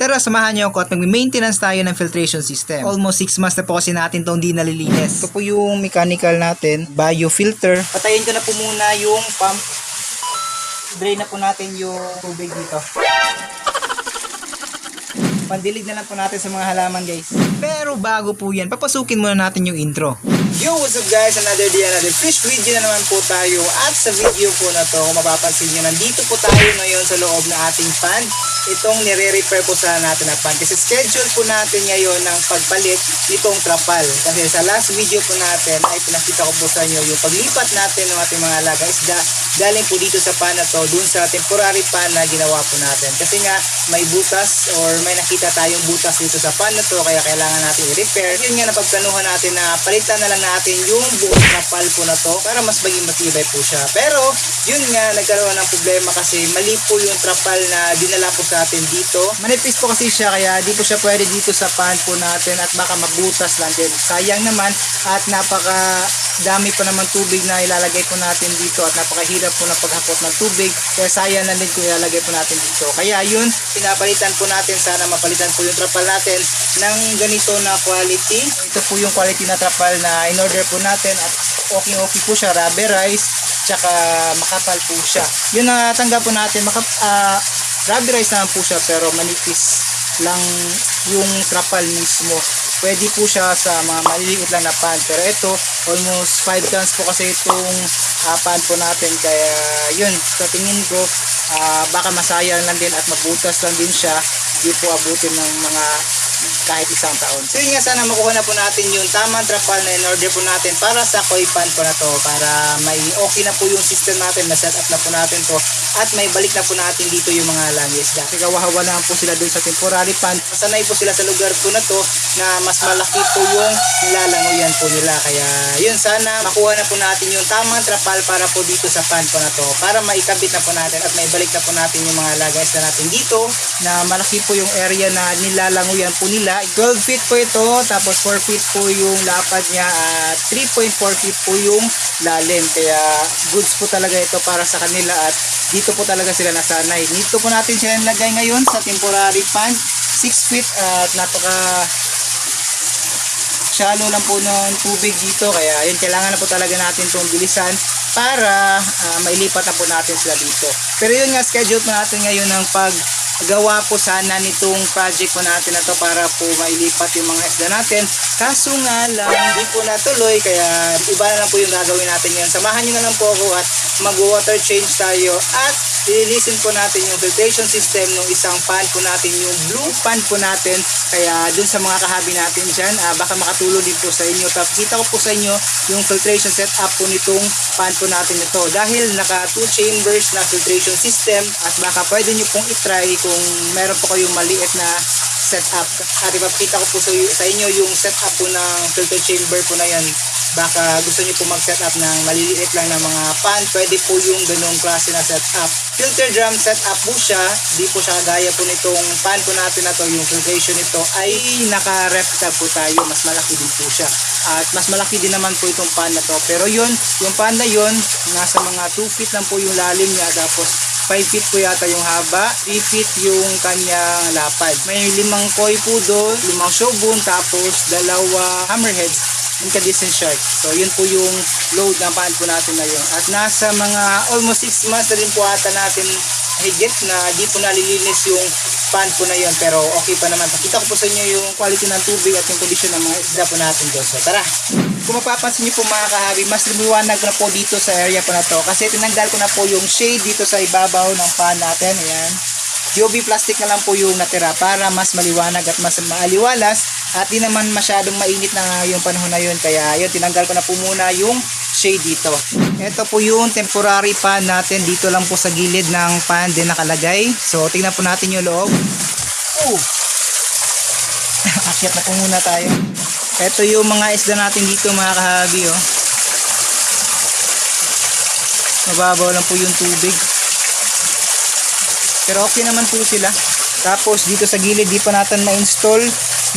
Tara, samahan niyo ako at mag-maintenance tayo ng filtration system. Almost 6 months na po kasi natin itong di nalilinis. Ito po yung mechanical natin, biofilter. Patayin ko na po muna yung pump. Drain na po natin yung tubig dito. Pandilig na lang po natin sa mga halaman guys. Pero bago po yan, papasukin muna natin yung intro. Yo, what's up guys? Another day, another fish video na naman po tayo. At sa video po na to, kung mapapansin nyo, nandito po tayo ngayon sa loob ng ating pan. Itong nire-repair po sana natin na pan. Kasi schedule po natin ngayon ng pagpalit nitong trapal. Kasi sa last video po natin ay pinakita ko po sa inyo yung paglipat natin ng ating mga alaga isda galing po dito sa pan na to dun sa temporary pan na ginawa po natin. Kasi nga may butas or may nakita tayong butas dito sa pan na to kaya kailangan natin i-repair. Yun nga napagplanuhan natin na palitan na lang natin yung buong trapal po na to para mas maging matibay po siya. Pero yun nga nagkaroon ng problema kasi mali po yung trapal na dinala po sa atin dito. Manipis po kasi siya kaya di po siya pwede dito sa pan po natin at baka mabutas lang din. Sayang naman at napaka dami pa naman tubig na ilalagay po natin dito at napakahirap po na paghakot ng tubig kaya sayang na din kung ilalagay po natin dito kaya yun pinapalitan po natin sana mapalitan po yung trapal natin ng ganito na quality. Ito po yung quality na trapal na in order po natin at okay okay po siya rubberized tsaka makapal po siya. Yun na tanggap po natin makap, ah, rubberized naman po siya pero manipis lang yung trapal mismo. Pwede po siya sa mga maliliit lang na pan pero ito almost 5 tons po kasi itong ah, pan po natin. Kaya yun sa tingin ko ah, baka masayang lang din at mabutas lang din siya di po abutin ng mga kahit isang taon. So yun nga sana makuha na po natin yung tamang trapal na in-order po natin para sa koi pan po na to para may okay na po yung system natin na set up na po natin to at may balik na po natin dito yung mga langis kasi kawahawa naman po sila dun sa temporary pan. Sanay po sila sa lugar po na to na mas malaki po yung nilalanguyan po nila. Kaya yun sana makuha na po natin yung tamang trapal para po dito sa pan po na to para maikabit na po natin at may balik na po natin yung mga na natin dito na malaki po yung area na nilalanguyan po nila. 12 feet po ito tapos 4 feet po yung lapad niya at 3.4 feet po yung lalim. Kaya goods po talaga ito para sa kanila at dito po talaga sila nasanay. Dito po natin sila nilagay ngayon sa temporary pan. 6 feet at napaka shallow lang po ng tubig dito. Kaya yun kailangan na po talaga natin itong bilisan para ah, mailipat na po natin sila dito. Pero yun nga schedule po natin ngayon ng pag gawa po sana nitong project po natin na to para po mailipat yung mga isda natin. Kaso nga lang hindi po natuloy kaya iba na lang po yung gagawin natin ngayon. Samahan nyo na lang po ako at mag water change tayo at lilinisin po natin yung filtration system ng isang pan po natin yung blue pan po natin. Kaya dun sa mga kahabi natin dyan ah, baka makatulong din po sa inyo. Tapos kita ko po sa inyo yung filtration setup po nitong pan po natin ito. Dahil naka 2 chambers na filtration system at baka pwede nyo pong itry kung meron po kayong maliit na setup at ipapakita ko po sa, sa inyo yung setup po ng filter chamber po na yan baka gusto niyo po mag-setup ng maliliit lang na mga pan, pwede po yung ganung klase na setup. Filter drum setup po siya, di po siya kagaya po nitong pan po natin na to, yung filtration nito ay naka-reptab po tayo, mas malaki din po siya. At mas malaki din naman po itong pan na to. Pero yun, yung pan na yun, nasa mga 2 feet lang po yung lalim niya, tapos 5 feet po yata yung haba, 3 feet yung kanyang lapad. May limang koi po doon, limang showbone, tapos dalawa hammerheads incandescent shark. So, yun po yung load ng pan po natin ngayon. At nasa mga almost 6 months na rin po ata natin higit na di po nalilinis yung pan po na yun. Pero okay pa naman. Pakita ko po sa inyo yung quality ng tubig at yung condition ng mga isda po natin doon. So, tara! Kung mapapansin niyo po mga kahabi, mas lumiwanag na po dito sa area po na to. Kasi tinanggal ko na po yung shade dito sa ibabaw ng pan natin. Ayan. UV plastic na lang po yung natira para mas maliwanag at mas maaliwalas. At di naman masyadong mainit na yung panahon na yun. Kaya yun tinanggal ko na po muna yung shade dito. Ito po yung temporary pan natin. Dito lang po sa gilid ng pan din nakalagay. So tingnan po natin yung loob. Oh akyat na po muna tayo ito yung mga isda natin dito mga kahabi oh mababaw lang po yung tubig pero okay naman po sila. Tapos dito sa gilid di pa natin ma-install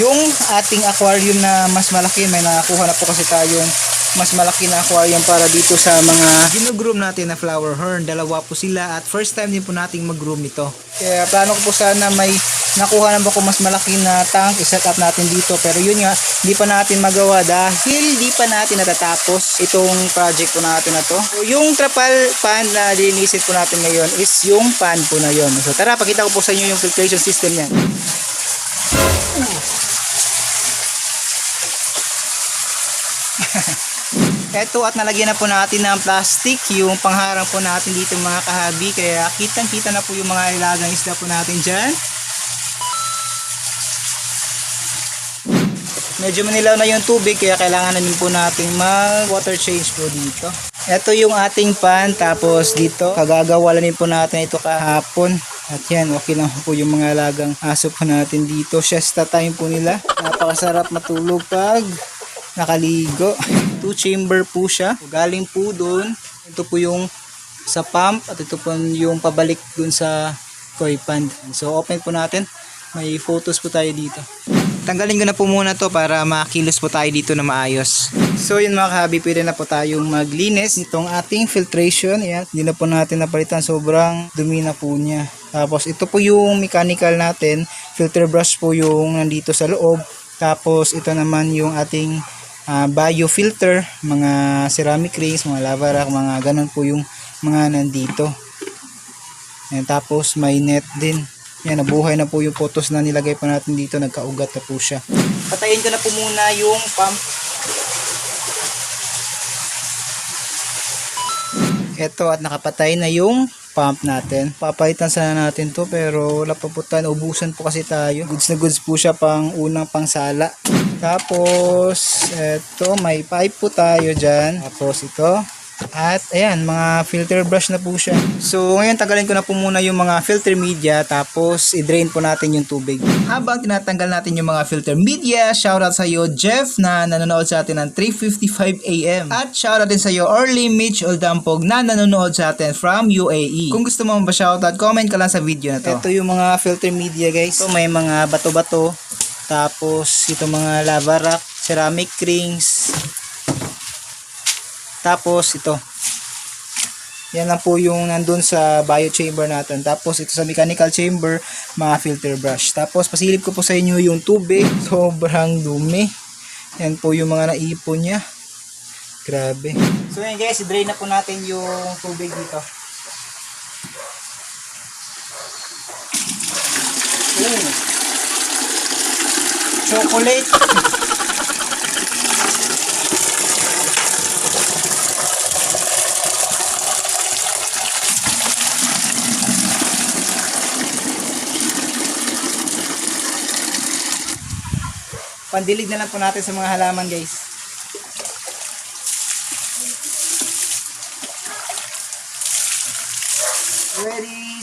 yung ating aquarium na mas malaki. May nakakuha na po kasi tayong mas malaki na aquarium para dito sa mga ginugroom natin na flower horn. Dalawa po sila at first time din po nating mag-groom ito. Kaya plano ko po sana may nakuha na ba kung mas malaki na tank? Iset up natin dito. Pero yun nga hindi pa natin magawa dahil hindi pa natin natatapos itong project po natin na to. So, yung trapal pan na linisin po natin ngayon is yung pan po na yon so tara pakita ko po sa inyo yung filtration system niyan. Eto at nalagyan na po natin ng plastic yung pangharang po natin dito mga kahabi. Kaya kitang kita na po yung mga ilagang isda po natin dyan. Medyo manilaw na yung tubig kaya kailangan na din po natin mag water change po dito. Ito yung ating pan tapos dito kagagawalan din po natin ito kahapon. At yan, okay lang po yung mga alagang aso po natin dito. Siesta time po nila. Napakasarap matulog pag nakaligo. Two chamber po siya. Galing po doon. Ito po yung sa pump at ito po yung pabalik dun sa koi pond. So open po natin. May photos po tayo dito. Tanggalin ko na po muna to para makilos po tayo dito na maayos. So yun mga kahabi, pwede na po tayong maglinis itong ating filtration. Yan, hindi na po natin napalitan. Sobrang dumi na po niya. Tapos ito po yung mechanical natin. Filter brush po yung nandito sa loob. Tapos ito naman yung ating uh, biofilter, mga ceramic rings, mga lava rock, mga ganun po yung mga nandito. Yan, tapos may net din. Yan, nabuhay na po yung photos na nilagay pa natin dito. Nagkaugat na po siya. Patayin ko na po muna yung pump. Ito at nakapatay na yung pump natin. Papalitan sana natin to pero wala pa po tayo. Ubusan po kasi tayo. Goods na goods po siya pang unang pangsala. Tapos, eto, may pipe po tayo dyan. Tapos ito, at ayan, mga filter brush na po siya. So ngayon tagalin ko na po muna yung mga filter media tapos i-drain po natin yung tubig. Habang tinatanggal natin yung mga filter media, shoutout sa iyo Jeff na nanonood sa atin ng 3.55 AM. At shoutout din sa iyo Early Mitch Oldampog na nanonood sa atin from UAE. Kung gusto mo ba shoutout, comment ka lang sa video na to. Ito yung mga filter media guys. So may mga bato-bato. Tapos ito mga lava rock, ceramic rings, tapos ito. Yan lang po yung nandun sa bio chamber natin. Tapos ito sa mechanical chamber, mga filter brush. Tapos pasilip ko po sa inyo yung tubig. Sobrang dumi. Yan po yung mga naipon niya. Grabe. So yan guys, i-drain na po natin yung tubig dito. Ooh. Chocolate. Pandilig na lang po natin sa mga halaman guys. Ready?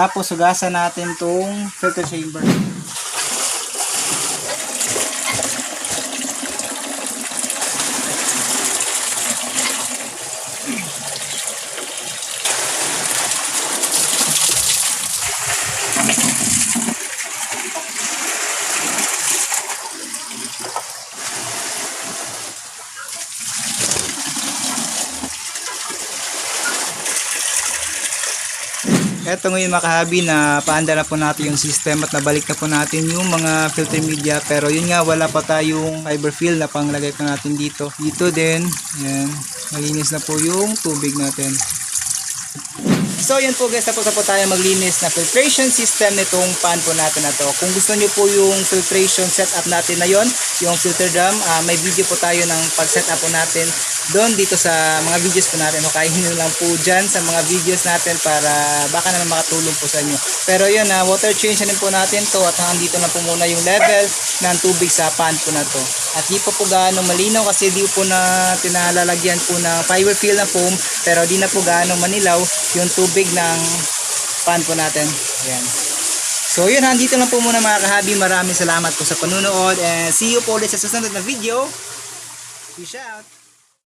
Tapos hugasan natin tong filter chamber. Eto ngayon mga kahabi na paanda na po natin yung system at nabalik na po natin yung mga filter media pero yun nga wala pa tayong fiber fill na panglagay pa natin dito. Dito din, yan, malinis na po yung tubig natin. So yun po guys, tapos na po tayo maglinis na filtration system nitong pan po natin na to. Kung gusto nyo po yung filtration setup natin na yon, yung filter drum, ah, may video po tayo ng pag-setup po natin doon dito sa mga videos po natin. Hukayin nyo lang po dyan sa mga videos natin para baka naman makatulong po sa inyo. Pero yun, na water change na po natin to at hanggang dito na po muna yung level ng tubig sa pan po na to. At di pa po gaano malinaw kasi di po na tinalalagyan po ng fiber fill na foam pero di na po gaano manilaw yung tubig ng pan po natin. Ayan. So yun, nandito lang po muna mga kahabi. Maraming salamat po sa panunood and see you po ulit sa susunod na video. Fish out!